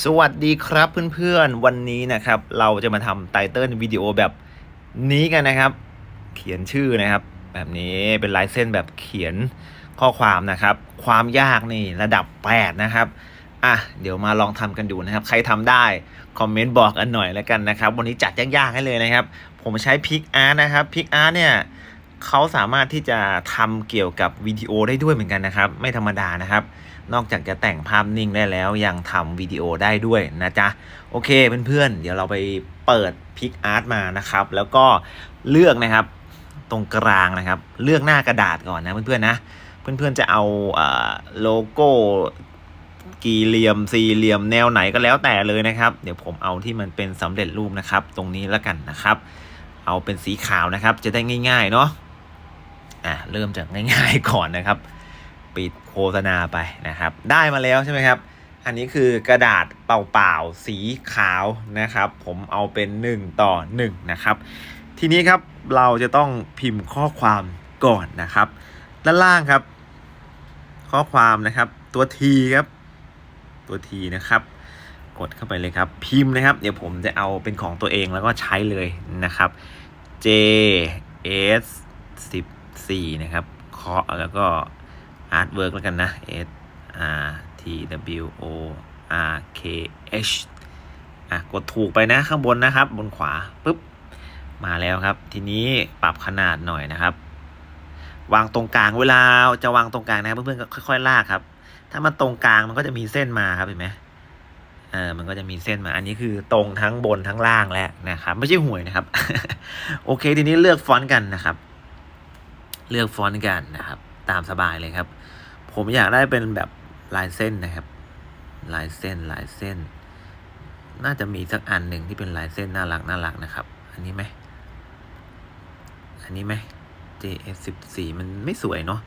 สวัสดีครับเพื่อนๆ วันนี้นะครับ เราจะมาทำไตเติลวิดีโอแบบนี้กันนะครับ เขียนชื่อนะครับ แบบนี้เป็นลายเส้นแบบเขียนข้อความนะครับ ความยากนี่ระดับ 8 นะครับอะเดี๋ยวมาลองทำกันดูนะครับ ใครทำได้ คอมเมนต์บอกกันหน่อยแล้วกันนะครับ วันนี้จัดยากๆให้เลยนะครับ ผมใช้พิกอาร์นะครับพิกอาร์เนี่ยเขาสามารถที่จะทำเกี่ยวกับวิดีโอได้ด้วยเหมือนกันนะครับ ไม่ธรรมดานะครับ นอกจากจะแต่งภาพนิ่งได้แล้วยังทำวิดีโอได้ด้วยนะจ๊ะ โอเคเพื่อนๆ เดี๋ยวเราไปเปิดพิกอาร์ตมานะครับ แล้วก็เลือกนะครับตรงกลางนะครับ เลือกหน้ากระดาษก่อนนะเพื่อนๆนะเพื่อนๆจะเอาเอ่อโลโก้กี่เหลี่ยมสี่เหลี่ยมแนวไหนก็แล้วแต่เลยนะครับ เดี๋ยวผมเอาที่มันเป็นสำเร็จรูปนะครับ ตรงนี้แล้วกันนะครับ เอาเป็นสีขาวนะครับ จะได้ง่าย ๆ เนาะอะเริ่มจากง่าย ๆ ก่อนนะครับ ปิดโฆษณาไปนะครับ ได้มาแล้วใช่ไหมครับ อันนี้คือกระดาษเปล่าๆสีขาวนะครับ ผมเอาเป็น 1 ต่อ 1 นะครับ ทีนี้ครับเราจะต้องพิมพ์ข้อความก่อนนะครับ ด้านล่างครับ ข้อความนะครับตัว T ครับ ตัว T นะครับกดเข้าไปเลยครับ พิมพ์นะครับ เดี๋ยวผมจะเอาเป็นของตัวเองแล้วก็ใช้เลยนะครับ J S 14นะครับเคาะแล้วก็ artwork แล้วกันนะ S R T W O R K H อะกดถูกไปนะข้างบนนะครับ บนขวาปุ๊บมาแล้วครับ ทีนี้ปรับขนาดหน่อยนะครับ วางตรงกลางเวลาจะวางตรงกลางนะครับเพื่อนๆก็ค่อยๆลากครับ ถ้ามันตรงกลางมันก็จะมีเส้นมาครับเห็นไหมเออมันก็จะมีเส้นมา อันนี้คือตรงทั้งบนทั้งล่างแล้วนะครับ ไม่ใช่หวยนะครับ โอเค ทีนี้เลือกฟอนต์กันนะครับ เลือกฟอนต์กันนะครับ ตามสบายเลยครับ ผมอยากได้เป็นแบบลายเส้นนะครับ ลายเส้นลายเส้น น่าจะมีสักอันหนึ่งที่เป็นลายเส้นน่ารักน่ารักนะครับ อันนี้ไหมอันนี้ไหม JS สิบสี่มันไม่สวยเนาะ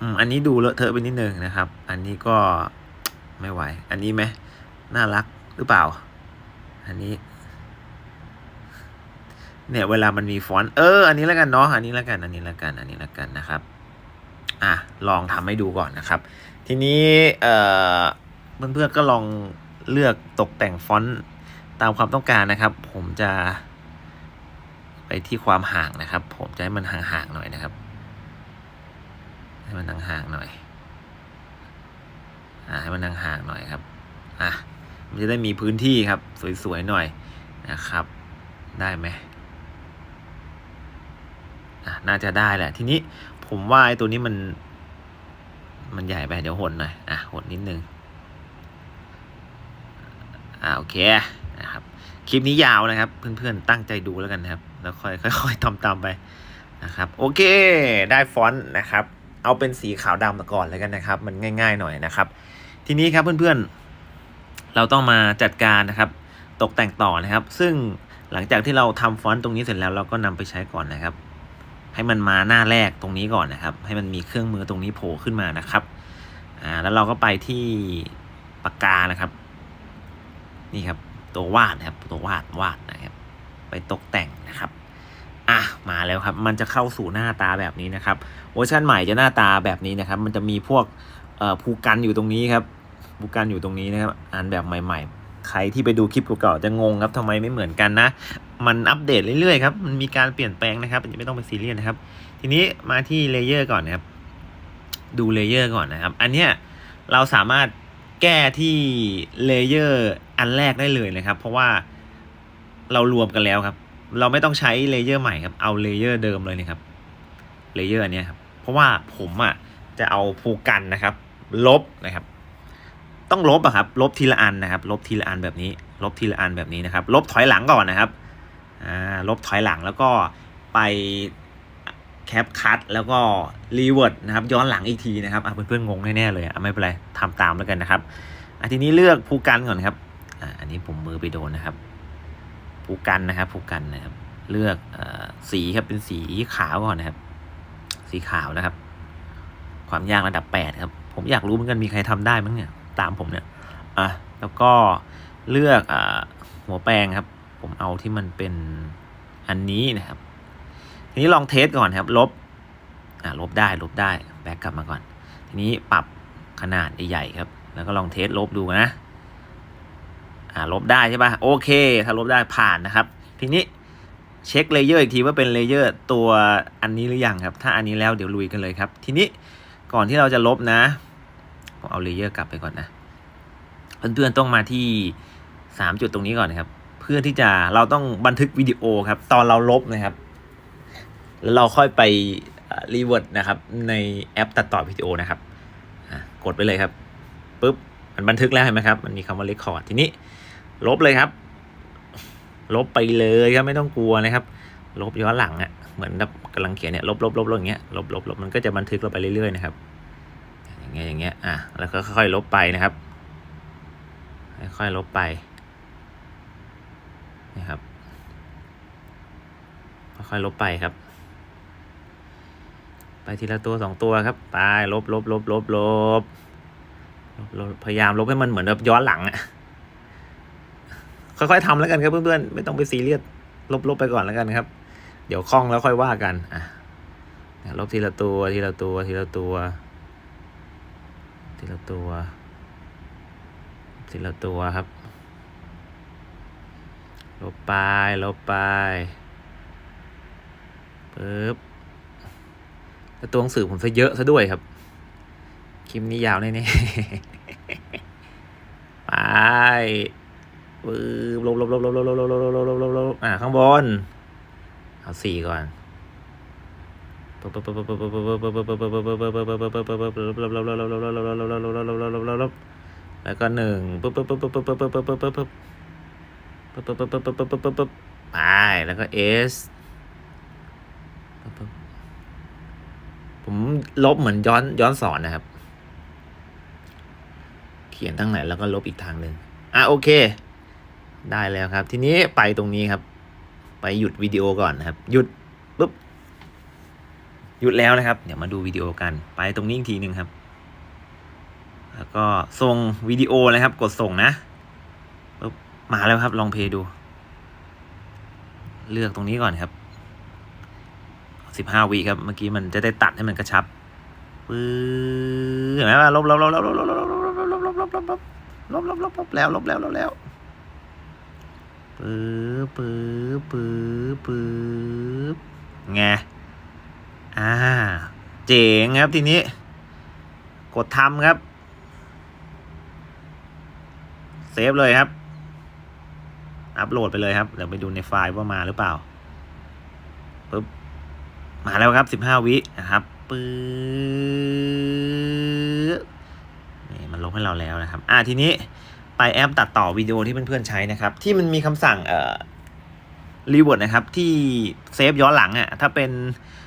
อืมอันนี้ดูเลอะเทอะไปนิดนึงนะครับ อันนี้ก็ไม่ไหว อันนี้ไหมน่ารักหรือเปล่า อันนี้ เนี่ยเวลามันมีฟอนต์เออ อันนี้แล้วกันเนาะอันนี้แล้วกัน อันนี้แล้วกัน อันนี้แล้วกันนะครับ อะลองทำให้ดูก่อนนะครับ ทีนี้เอ่อเพื่อนๆก็ลองเลือกตกแต่งฟอนต์ตามความต้องการนะครับ ผมจะ ไปที่ความห่างนะครับ ผมจะให้มันห่างๆหน่อยนะครับ ให้มันห่างๆหน่อยอ่าให้มันห่างๆหน่อยครับอะมันจะได้มีพื้นที่ครับ สวยๆหน่อยนะครับ ได้ไหมอะน่าจะได้แหละ ทีนี้ ผมว่าไอ้ตัวนี้มัน มันใหญ่ไปเดี๋ยวหดหน่อยอะหดนิดนึง อ่าโอเคนะครับ คลิปนี้ยาวนะครับ เพื่อนๆตั้งใจดูแล้วกันนะครับ แล้วค่อยค่อยๆทำตามไปนะครับ โอเค ได้ฟอนต์นะครับ เอาเป็นสีขาวดำก่อนแล้วกันนะครับ มันง่าย ๆ หน่อยนะครับ ทีนี้ครับเพื่อนๆ เราต้องมาจัดการนะครับ ตกแต่งต่อนะครับ ซึ่งหลังจากที่เราทำฟอนต์ตรงนี้เสร็จแล้วเราก็นำไปใช้ก่อนนะครับ ให้มันมาหน้าแรกตรงนี้ก่อนนะครับ ให้มันมีเครื่องมือตรงนี้โผล่ขึ้นมานะครับอ่าแล้วเราก็ไปที่ปากกานะครับ นี่ครับตัววาดนะครับตัววาดวาดนะครับ ไปตกแต่งนะครับอะมาแล้วครับ มันจะเข้าสู่หน้าตาแบบนี้นะครับเวอร์ชันใหม่จะหน้าตาแบบนี้นะครับ มันจะมีพวกเอ่อภูกันอยู่ตรงนี้ครับภูกันอยู่ตรงนี้นะครับอ่านแบบใหม่ ๆ ใครที่ไปดูคลิปเก่าๆจะงงครับทำไมไม่เหมือนกันนะ มันอัปเดตเรื่อยๆครับมันมีการเปลี่ยนแปลงนะครับไม่ต้องไปซีเรียสนะครับ ทีนี้มาที่เลเยอร์ก่อนนะครับ ดูเลเยอร์ก่อนนะครับ อันเนี้ยเราสามารถแก้ที่เลเยอร์อันแรกได้เลยนะครับ เพราะว่าเรารวมกันแล้วครับ เราไม่ต้องใช้เลเยอร์ใหม่ครับ เอาเลเยอร์เดิมเลยนะครับเลเยอร์อันเนี้ยครับเพราะว่าผมอะจะเอาภูกันนะครับ ลบนะครับ ต้องลบอะครับ ลบทีละอันนะครับ ลบทีละอันแบบนี้ ลบทีละอันแบบนี้นะครับ ลบถอยหลังก่อนนะครับ ลบถอยหลังแล้วก็ไปแคปคัตแล้วก็รีเวิร์ดนะครับย้อนหลังอีกทีนะครับเพื่อนๆงงแน่ๆเลยไม่เป็นไรทำตามแล้วกันนะครับอทีนี้เลือกภูกันก่อนครับอ,อันนี้ผมมือไปโดนนะครับภูกันนะครับภูกันนะครับ เลือกอสีครับเป็นสีขาวก่อนนะครับ สีขาวนะครับ ความยากระดับแปดครับ ผมอยากรู้เหมือนกันมีใครทำได้มั้งเนี่ย ตามผมเนี่ยอะแล้วก็เลือกอหัวแปรงครับ ผมเอาที่มันเป็นอันนี้นะครับ ทีนี้ลองเทสก่อนครับ ลบอ่าลบได้ลบได้แบ็กกลับมาก่อน ทีนี้ปรับขนาดใหญ่ๆครับ แล้วก็ลองเทสลบดูนะอ่าลบได้ใช่ปะโอเค ถ้าลบได้ผ่านนะครับ ทีนี้เช็คเลเยอร์อีกทีว่าเป็นเลเยอร์ตัวอันนี้หรือยังครับ ถ้าอันนี้แล้วเดี๋ยวลุยกันเลยครับ ทีนี้ก่อนที่เราจะลบนะผมเอาเลเยอร์กลับไปก่อนนะเพื่อนๆต้องมาที่สามจุดตรงนี้ก่อนนะครับ เพื่อที่จะเราต้องบันทึกวิดีโอครับ ตอนเราลบนะครับ แล้วเราค่อยไปรีเวิร์ดนะครับ ในแอปตัดต่อวิดีโอนะครับกดไปเลยครับปุ๊บมันบันทึกแล้วเห็นไหมครับ มันมีคำว่า record ทีนี้ ลบเลยครับ ลบไปเลยครับไม่ต้องกลัวนะครับ ลบย้อนหลังอะ่ะเหมือนแบบกำลังเขียนเนี่ยลบลบลบลบอย่างเงี้ยลบลบลบมันก็จะบันทึกเราไปเรื่อยๆนะครับ อย่างเงี้ยอย่างเงี้ยอะแล้วก็ค่อยๆลบไปนะครับ ค่อยๆลบไป นะครับค่อยๆลบไปครับ ไปทีละตัวสองตัวครับไปลบลบลบลบลบลบลบพยายามลบให้มันเหมือนแบบย้อนหลังอะค่อยๆทำแล้วกันครับเพื่อนๆไม่ต้องไปซีเรียสลบลบไปก่อนแล้วกันครับ เดี๋ยวคล่องแล้วค่อยว่ากันอะลบทีละตัวทีละตัวทีละตัว ทีละตัวทีละตัวครับ ลบไปลบไปปึ๊บแล้วตัวหนังสือผมซะเยอะซะด้วยครับ คลิปนี้ยาวแน่ๆไปปึ๊บลบลบลบลบลบลบลบลบลบลบลบลบลบอ่าข้างบน เอาสี่ก่อนปึ๊บปึ๊บปึ๊บปึ๊บปึ๊บปึ๊บปึ๊บปึ๊บปึ๊บปึ๊บปึ๊บปึ๊บปึ๊บปึ๊บปึ๊บปึ๊บปึ๊บลบลบลบลบลบลบลบลบลบลบลบลบลบลบลบลบแล้วก็หนึ่งปึ๊บปึ๊บปึ๊บปึ๊บปึ๊บปึ๊บปึ๊บ ปึ๊บปึ๊บปึ๊บปึ๊บปึ๊บปึ๊บปึ๊บปึ๊บไปแล้วก็ S ผมลบเหมือนย้อนย้อนสอนนะครับ เขียนทางไหนแล้วก็ลบอีกทางหนึ่งอะโอเค ได้แล้วครับ ทีนี้ไปตรงนี้ครับ ไปหยุดวิดีโอก่อนนะครับ หยุดปุ๊บหยุดแล้วนะครับ เดี๋ยวมาดูวิดีโอกัน ไปตรงนี้อีกทีหนึ่งครับ แล้วก็ส่งวิดีโอนะครับ กดส่งนะปุ๊บ มาแล้วครับ ลองเพย์ดู เลือกตรงนี้ก่อนครับสิบห้าวิครับ เมื่อกี้มันจะได้ตัดให้มันกระชับปื้อเห็นไหมว่าลบลบลบลบลบลบลบลบลบลบลบลบลบลบลบลบลบลบลบแล้วลบแล้วลบแล้วปื้อปื้อปื้อปื้อไงอ่า เจ๋งครับทีนี้ กดทำครับ เซฟเลยครับ อัปโหลดไปเลยครับ เดี๋ยวไปดูในไฟล์ว่ามาหรือเปล่าปึ๊บมาแล้วครับสิบห้าวินะครับปื๊ดนี่มันลบให้เราแล้วนะครับ อ่าทีนี้ไปแอปตัดต่อวิดีโอที่เพื่อนๆใช้นะครับ ที่มันมีคำสั่งเอ่อรีเวิร์ดนะครับที่เซฟย้อนหลังอะ่ะถ้าเป็น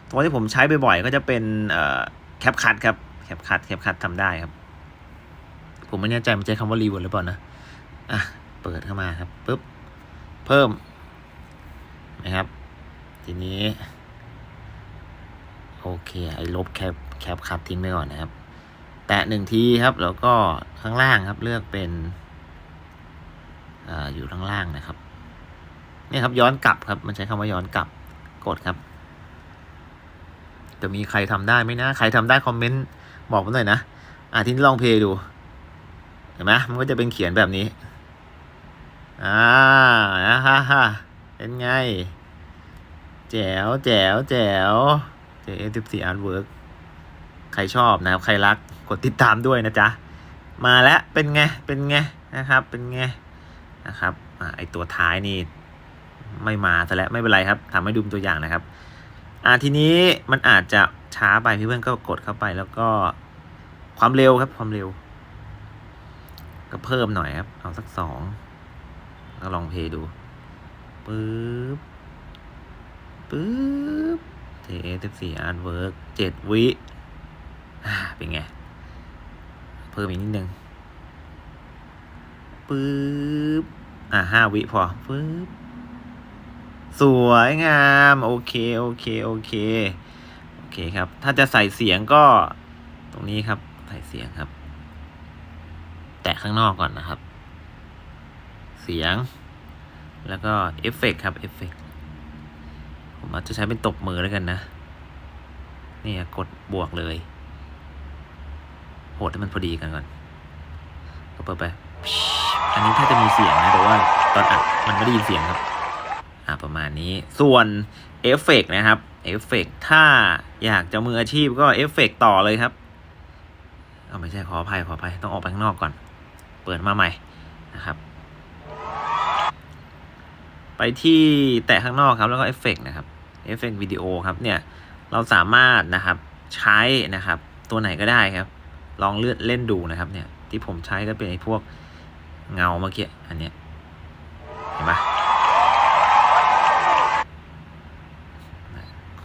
ตัวที่ผมใช้บ่อยๆก็จะเป็นเอ่อแคปคัทครับแคปคัทแคปคัททำได้ครับ ผมไม่แน่ใจมันใช้คำว่ารีเวิร์ดหรือเปล่านะอะเปิดเข้ามาครับปุ๊บ เพิ่มนะครับ ทีนี้ โอเค ไอ้ลบแคปแคปคัดทิ้งไปก่อนนะครับ แตะหนึ่งทีครับ แล้วก็ข้างล่างครับเลือกเป็นออยู่ข้างล่างนะครับนี่ครับย้อนกลับครับ มันใช้คำว่าย้อนกลับกดครับ จะมีใครทำได้ไหมนะ ใครทำได้คอมเมนต์บอกผมหน่อยนะอ่าทีนี้ลองเพย์ดู เห็นไหมมันก็จะเป็นเขียนแบบนี้ อ่าฮ่าฮ่าเป็นไง แจ๋วแจ๋วแจ๋ว JS14 Artwork ใครชอบนะครับ ใครรักกดติดตามด้วยนะจ๊ะ มาแล้วเป็นไง เป็นไงนะครับ เป็นไงนะครับอไอตัวท้ายนี่ไม่มาซะแล้วไม่เป็นไรครับทำให้ดูตัวอย่างนะครับ อ่าทีนี้มันอาจจะช้าไปพี่เพื่อนก็กดเข้าไปแล้วก็ความเร็วครับความเร็ว ก็เพิ่มหน่อยครับ เอาสักสอง ก็ลองเพย์ดูปึ๊บปึ๊บ TS14 Artwork เจ็ดวิอ่าเป็นไง เพิ่มอีกนิดนึงปึ๊บ อ่าห้าวิพอปึ๊บ สวยงาม โอเค โอเค โอเค โอเคครับ ถ้าจะใส่เสียงก็ตรงนี้ครับ ใส่เสียงครับ แตะข้างนอกก่อนนะครับ เสียง แล้วก็เอฟเฟกครับเอฟเฟกผมอาจจะใช้เป็นตบมือแล้วกันนะนี่กดบวกเลยโหดให้มันพอดีกันก่อนก็เปิดไป อันนี้ถ้าจะมีเสียงนะแต่ว่าตอนอัดมันไม่ได้ยินเสียงครับอ่าประมาณนี้ส่วนเอฟเฟกต์นะครับเอฟเฟกต์ถ้าอยากจะมืออาชีพก็เอฟเฟกต์ต่อเลยครับเอาไม่ใช่ขออภัยขออภัยต้องออกไปข้างนอกก่อน เปิดมาใหม่นะครับ ไปที่แตะข้างนอกครับแล้วก็เอฟเฟกต์นะครับเอฟเฟกต์วิดีโอครับเนี่ยเราสามารถนะครับใช้นะครับตัวไหนก็ได้ครับ ลองเลือกเล่นดูนะครับเนี่ยที่ผมใช้ก็เป็นไอ้พวกเงาเมื่อกี้อันเนี้ยเห็นปะ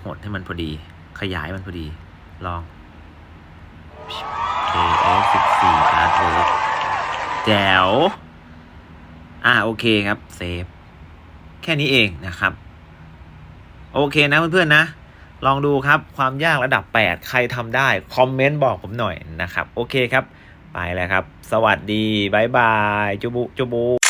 หดให้มันพอดี ขยายมันพอดี ลอง KS14 Artwork แจ๋ว อ่าโอเคครับ เซฟ แค่นี้เองนะครับ โอเคนะเพื่อนๆนะ ลองดูครับความยากระดับ 8 ใครทำได้ คอมเมนต์บอกผมหน่อยนะครับ โอเคครับ ไปแล้วครับ สวัสดีบายบาย จุบุจุบุ